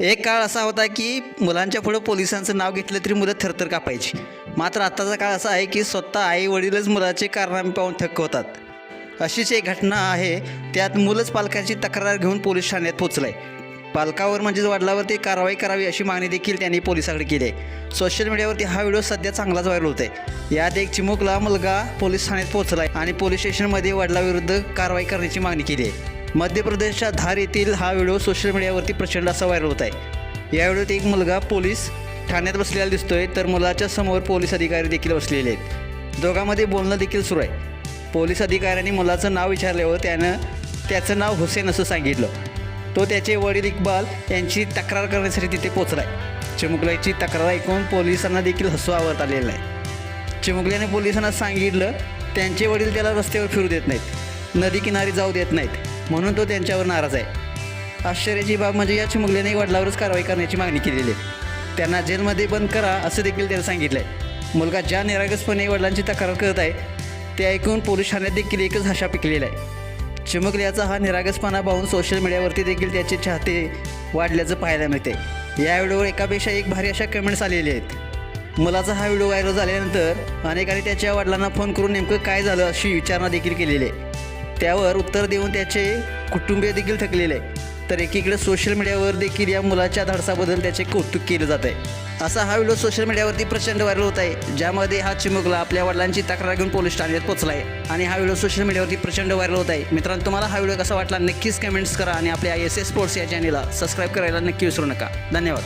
एक काळ असा होता की मुलांच्या पुढं पोलिसांचं नाव घेतलं तरी मुलं थरथर कापायची. मात्र आत्ताचा काळ असा आहे की स्वतः आई वडीलच मुलाचे कारनामे पाहून थक्क होतात. अशीच एक घटना आहे त्यात मुलंच पालकांची तक्रार घेऊन पोलीस ठाण्यात पोचलाय पालकावर म्हणजेच वडिलावरती कारवाई करावी अशी मागणी देखील त्यांनी पोलिसाकडे केली आहे. सोशल मीडियावरती हा व्हिडिओ सध्या चांगलाच व्हायरल होत आहे यात एक चिमुकला मुलगा पोलीस ठाण्यात पोहोचलाय आणि पोलीस स्टेशनमध्ये वडिलाविरुद्ध कारवाई करण्याची मागणी केली आहे. मध्य प्रदेशच्या धार येथील हा व्हिडिओ सोशल मीडियावरती प्रचंड असा व्हायरल होत आहे. या व्हिडिओत एक मुलगा पोलीस ठाण्यात बसलेला दिसतोय तर मुलाच्या समोर पोलीस अधिकारी देखील बसलेले आहेत. दोघांमध्ये बोलणं देखील सुरू आहे. पोलीस अधिकाऱ्यांनी मुलाचं नाव विचारल्यावर त्यानं त्याचं नाव हुसेन असं सांगितलं. तो त्याचे वडील इक्बाल यांची तक्रार करण्यासाठी तिथे पोचलाय चिमुकल्याची तक्रार ऐकून पोलिसांना देखील हसू आवरत आलेलं आहे. चिमुकल्याने पोलिसांना सांगितलं त्यांचे वडील त्याला रस्त्यावर फिरू देत नाहीत. नदी किनारी जाऊ देत नाहीत. म्हणून तो त्यांच्यावर नाराज आहे. आश्चर्याची बाब म्हणजे या चिमुकल्याने वडिलावरच कारवाई करण्याची मागणी केलेली आहे. त्यांना जेलमध्ये बंद करा असं देखील त्यांना सांगितलं आहे मुलगा ज्या निरागसपणे वडिलांची तक्रार करत आहे ते ऐकून पोलीस ठाण्यात देखील एकच हशा पिकलेला आहे. चिमुकल्याचा हा निरागसपणा पाहून सोशल मीडियावरती देखील त्याचे चाहते वाढल्याचं पाहायला मिळते. या व्हिडिओवर एकापेक्षा एक भारी अशा कमेंट्स आलेले आहेत. मुलाचा हा व्हिडिओ व्हायरल झाल्यानंतर अनेकांनी त्याच्या वडिलांना फोन करून नेमकं काय झालं अशी विचारणा देखील केलेली आहे. त्यावर उत्तर देऊन त्याचे कुटुंबीय देखील थकलेले आहे तर एकीकडे सोशल मीडियावर देखील या मुलाच्या धाडसाबद्दल त्याचे कौतुक केलं जात आहे असा हा व्हिडिओ सोशल मीडियावरती प्रचंड व्हायरल होत आहे. ज्यामध्ये हा चिमुकला आपल्या वडिलांची तक्रार घेऊन पोलीस ठाण्यात पोहोचला आहे आणि हा व्हिडिओ सोशल मीडियावरती प्रचंड व्हायरल होत आहे. मित्रांनो तुम्हाला हा व्हिडिओ कसा वाटला नक्कीच कमेंट्स करा. आणि आपल्या एस एस स्पोर्ट्स या चॅनलला सबस्क्राईब करायला नक्की विसरू नका. धन्यवाद.